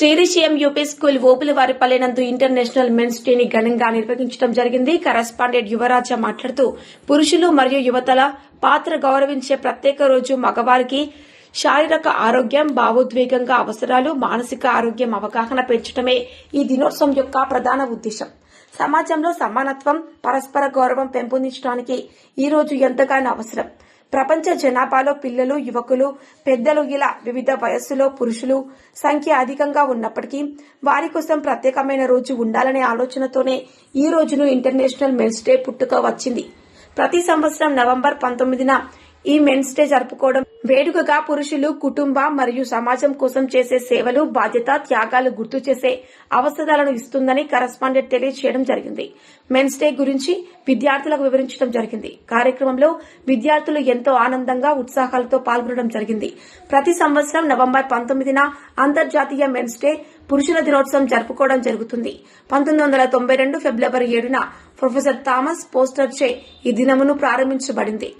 శ్రీరిషియం UP school ఓపులవారిపల్లె నందు international men's డేని ఘనంగా నిర్వహించడం జరిగింది. కరస్పాండెంట్ యువరాజ మాట్లాడుతూ పురుషులు మరియు యువతల పాత్ర గౌరవించే ప్రత్యేక రోజు మగవారికి శారీరక ఆరోగ్యం భావోద్వేగంగా అవసరాలు మానసిక ఆరోగ్యం అవగాహన పెంచడమే ఈ దినోత్సవం యొక్క ప్రధాన ఉద్దేశం. సమాజంలో సమానత్వం పరస్పర గౌరవం పెంపొందించడానికి ఈ రోజు ఎంతగానో అవసరం. ప్రపంచ జనాభాలో పిల్లలు యువకులు పెద్దలు ఇలా వివిధ వయస్సులో పురుషులు సంఖ్య అధికంగా ఉన్నప్పటికీ వారి కోసం ప్రత్యేకమైన రోజు ఉండాలనే ఆలోచనతోనే ఈ రోజును ఇంటర్నేషనల్ మెన్స్ డే పుట్టుక వచ్చింది. ప్రతి సంవత్సరం నవంబర్ పంతొమ్మిదిన ఈ మెన్స్ డే జరుపుకోవడం వేడుకగా పురుషులు కుటుంబ మరియు సమాజం కోసం చేసే సేవలు బాధ్యత త్యాగాలు గుర్తు చేసే అవసరాలను ఇస్తుందని కరస్పాండెంట్ తెలియజేయడం జరిగింది. మెన్స్ డే గురించి విద్యార్థులకు వివరించడం జరిగింది. కార్యక్రమంలో విద్యార్థులు ఎంతో ఆనందంగా ఉత్సాహాలతో పాల్గొనడం జరిగింది. ప్రతి సంవత్సరం నవంబర్ పంతొమ్మిదిన అంతర్జాతీయ మెన్స్ డే పురుషుల దినోత్సవం జరుపుకోవడం జరుగుతుంది. పంతొమ్మిది వందల తొంభై రెండు ఫిబ్రవరి ఏడున ప్రొఫెసర్ థామస్ పోస్టర్ చే ఈ దినమును ప్రారంభించబడింది.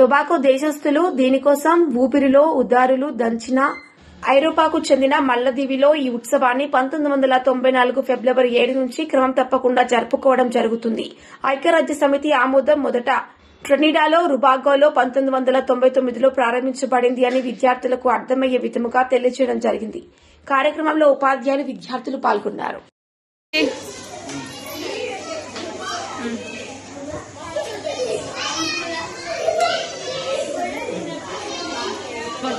టొబాకో దేశస్థులు దీనికోసం ఊపిరిలో ఉదారులు దంచిన ఐరోపాకు చెందిన మల్లదీవిలో ఈ ఉత్సవాన్ని పంతొమ్మిది వందల తొంభై నాలుగు ఫిబ్రవరి ఏడు నుంచి క్రమం తప్పకుండా జరుపుకోవడం జరుగుతుంది. ఐక్యరాజ్య సమితి ఆమోదం మొదట ట్రినిడాలో రుబాగోలో పంతొమ్మిది వందల తొంభై తొమ్మిదిలో ప్రారంభించబడింది అని విద్యార్థులకు అర్థమయ్యే విధముగా తెలియజేయడం జరిగింది. కార్యక్రమంలో ఉపాధ్యాయులు విద్యార్థులు పాల్గొన్నారు.